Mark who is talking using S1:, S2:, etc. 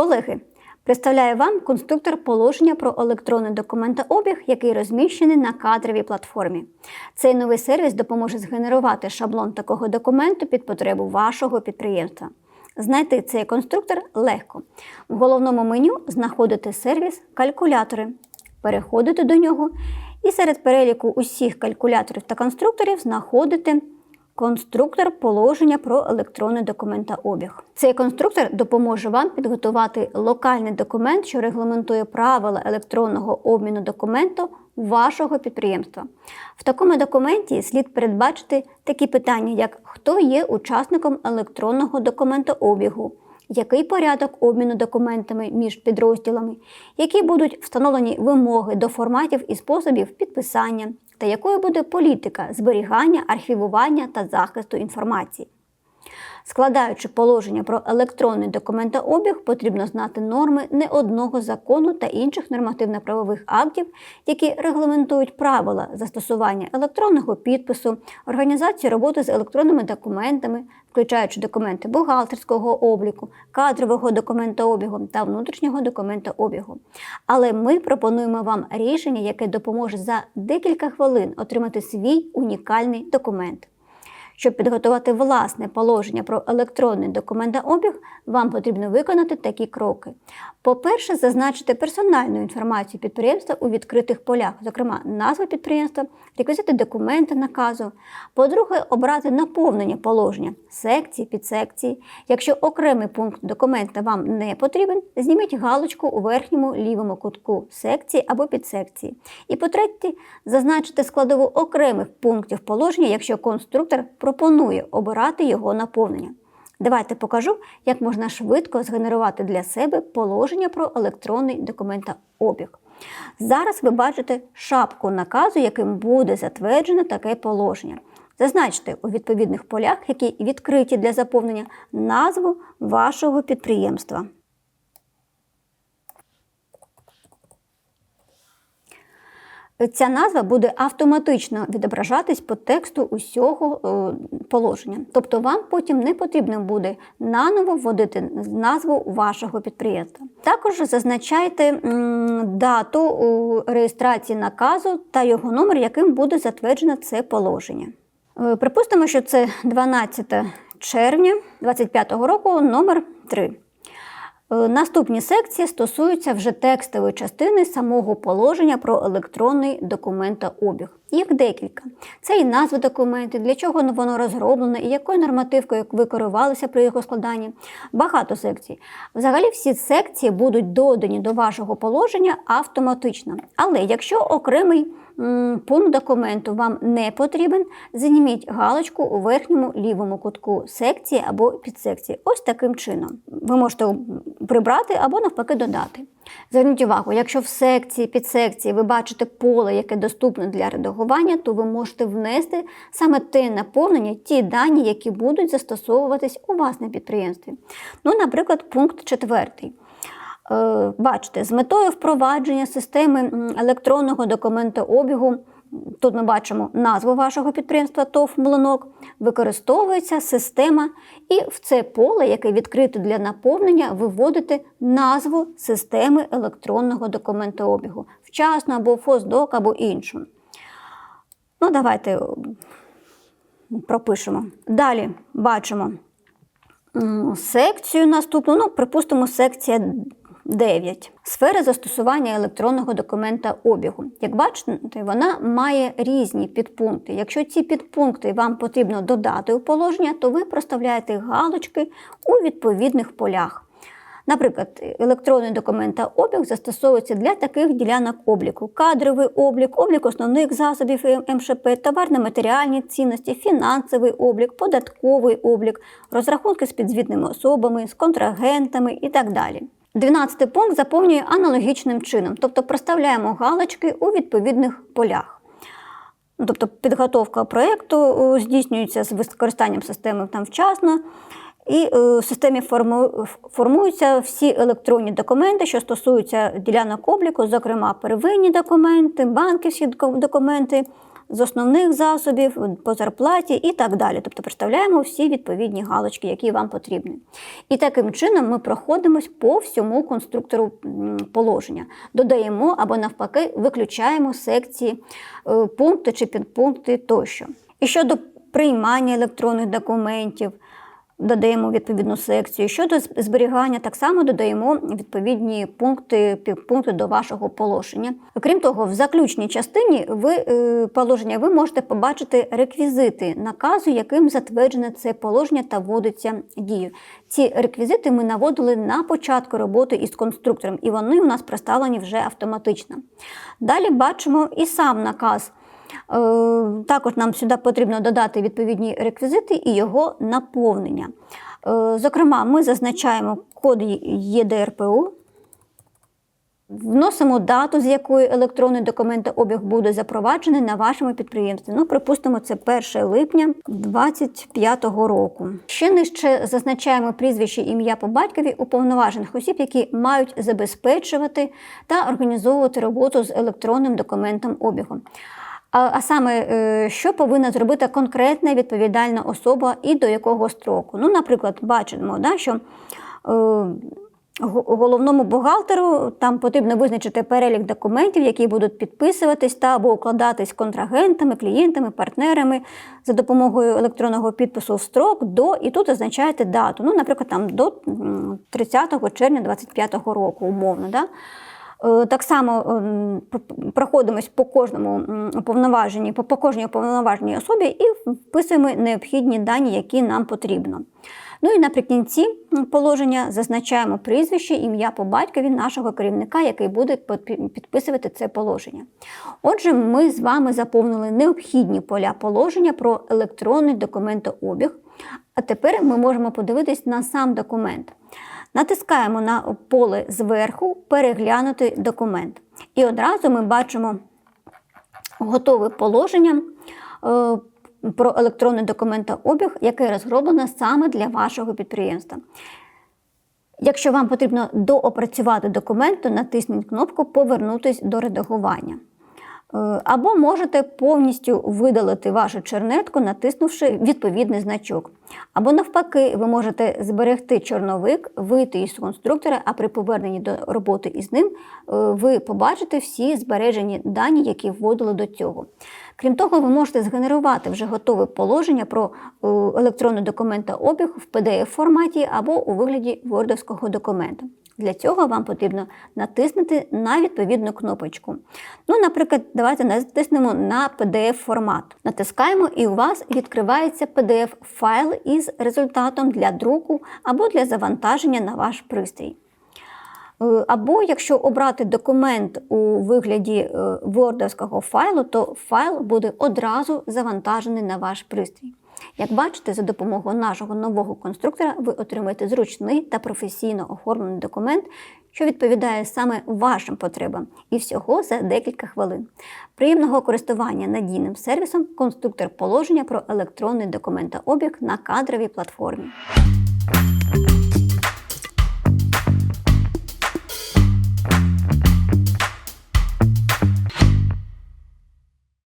S1: Колеги, представляю вам конструктор положення про електронний документообіг, який розміщений на кадровій платформі. Цей новий сервіс допоможе згенерувати шаблон такого документу під потребу вашого підприємства. Знайти цей конструктор легко. В головному меню знаходите сервіс Калькулятори. Переходите до нього і серед переліку усіх калькуляторів та конструкторів знаходите конструктор положення про електронний документообіг. Цей конструктор допоможе вам підготувати локальний документ, що регламентує правила електронного обміну документу вашого підприємства. В такому документі слід передбачити такі питання, як хто є учасником електронного документообігу, який порядок обміну документами між підрозділами, які будуть встановлені вимоги до форматів і способів підписання, та якою буде політика зберігання, архівування та захисту інформації. Складаючи положення про електронний документообіг, потрібно знати норми не одного закону та інших нормативно-правових актів, які регламентують правила застосування електронного підпису, організації роботи з електронними документами, включаючи документи бухгалтерського обліку, кадрового документообігу та внутрішнього документообігу. Але ми пропонуємо вам рішення, яке допоможе за декілька хвилин отримати свій унікальний документ. Щоб підготувати власне положення про електронний документообіг, вам потрібно виконати такі кроки. По-перше, зазначити персональну інформацію підприємства у відкритих полях, зокрема назва підприємства, реквізити документи наказу. По-друге, обрати наповнення положення секції, підсекції. Якщо окремий пункт документа вам не потрібен, зніміть галочку у верхньому лівому кутку секції або підсекції. І по-третє, зазначити складову окремих пунктів положення, якщо конструктор пропонує обирати його наповнення. Давайте покажу, як можна швидко згенерувати для себе положення про електронний документообіг. Зараз ви бачите шапку наказу, яким буде затверджено таке положення. Зазначте у відповідних полях, які відкриті для заповнення, назву вашого підприємства. Ця назва буде автоматично відображатись по тексту усього е, положення. Тобто вам потім не потрібно буде наново вводити назву вашого підприємства. Також зазначайте дату е, реєстрації наказу та його номер, яким буде затверджено це положення. Е, Припустимо, що це 12 червня 2025 року, номер 3. Е, Наступні секції стосуються вже текстової частини самого положення про електронний документообіг. Їх декілька. Це і назви документів, для чого воно розроблене, і якою нормативкою ви при його складанні. Багато секцій. Взагалі всі секції будуть додані до вашого положення автоматично. Але якщо окремий пункт документу вам не потрібен, зніміть галочку у верхньому лівому кутку секції або підсекції. Ось таким чином. Ви можете прибрати або навпаки додати. Зверніть увагу, якщо в секції, підсекції ви бачите поле, яке доступне для редагування, то ви можете внести саме те наповнення, ті дані, які будуть застосовуватись у вас на підприємстві. Ну, наприклад, пункт четвертий. Е, Бачите, з метою впровадження системи електронного документообігу, тут ми бачимо назву вашого підприємства ТОВ Млинок, використовується система, і в це поле, яке відкрите для наповнення, ви вводите назву системи електронного документообігу, вчасно або ФОСДОК, або іншу. Ну, давайте пропишемо. Далі бачимо секцію наступну, ну, припустимо, секція 9. Сфера застосування електронного документа обігу. Як бачите, вона має різні підпункти. Якщо ці підпункти вам потрібно додати у положення, то ви проставляєте галочки у відповідних полях. Наприклад, електронний документообіг застосовується для таких ділянок обліку: кадровий облік, облік основних засобів МШП, товарно-матеріальні цінності, фінансовий облік, податковий облік, розрахунки з підзвітними особами, з контрагентами і так далі. 12 пункт заповнює аналогічним чином, тобто проставляємо галочки у відповідних полях. Тобто підготовка проєкту е, здійснюється з використанням системи там вчасно, і е, в системі формуються всі електронні документи, що стосуються ділянок обліку, зокрема первинні документи, банківські документи, з основних засобів, по зарплаті і так далі. Тобто представляємо всі відповідні галочки, які вам потрібні. І таким чином ми проходимось по всьому конструктору положення, додаємо або навпаки виключаємо секції, е, пункти чи підпункти тощо. І щодо приймання електронних документів, додаємо відповідну секцію. Щодо зберігання, так само додаємо відповідні пункти, підпункти до вашого положення. Крім того, в заключній частині ви, е, положення ви можете побачити реквізити наказу, яким затверджене це положення та вводиться дію. Ці реквізити ми наводили на початку роботи із конструктором, і вони у нас представлені вже автоматично. Далі бачимо і сам наказ. Е, Також нам сюди потрібно додати відповідні реквізити і його наповнення. Е, Зокрема, ми зазначаємо код ЄДРПУ, вносимо дату, з якої електронний документообіг буде запроваджений на вашому підприємстві. Ну, припустимо, це 1 липня 2025 року. Ще нижче зазначаємо прізвище ім'я по батькові уповноважених осіб, які мають забезпечувати та організовувати роботу з електронним документом обігом. А, а саме, е, що повинна зробити конкретна відповідальна особа і до якого строку. Ну, наприклад, бачимо, да, що е, головному бухгалтеру там потрібно визначити перелік документів, які будуть підписуватись та або укладатись контрагентами, клієнтами, партнерами за допомогою електронного підпису в строк до, і тут зазначаєте дату. Ну, наприклад, там до 30 червня 2025 року, умовно. Да? Е, Так само ем, проходимось по кожному м, уповноваженні, по, кожній уповноваженій особі і вписуємо необхідні дані, які нам потрібно. Ну і наприкінці положення зазначаємо прізвище, ім'я по батькові нашого керівника, який буде підписувати це положення. Отже, ми з вами заповнили необхідні поля положення про електронний документообіг. А тепер ми можемо подивитись на сам документ. Натискаємо на поле зверху Переглянути документ. І одразу ми бачимо готове положення е, про електронний документообіг, яке розроблено саме для вашого підприємства. Якщо вам потрібно доопрацювати документ, то натисніть кнопку Повернутись до редагування. Е, Або можете повністю видалити вашу чернетку, натиснувши відповідний значок. Або навпаки, ви можете зберегти чорновик, вийти із конструктора, а при поверненні до роботи із ним е, ви побачите всі збережені дані, які вводили до цього. Крім того, ви можете згенерувати вже готове положення про е, електронний документообіг в PDF-форматі або у вигляді вордовського документа. Для цього вам потрібно натиснути на відповідну кнопочку. Ну, наприклад, давайте натиснемо на PDF-формат. Натискаємо, і у вас відкривається PDF-файл із результатом для друку або для завантаження на ваш пристрій. Е, Або якщо обрати документ у вигляді е, вордовського файлу, то файл буде одразу завантажений на ваш пристрій. Як бачите, за допомогою нашого нового конструктора ви отримаєте зручний та професійно оформлений документ, що відповідає саме вашим потребам, і всього за декілька хвилин. Приємного користування надійним сервісом конструктор положення про електронний документообіг на кадровій платформі.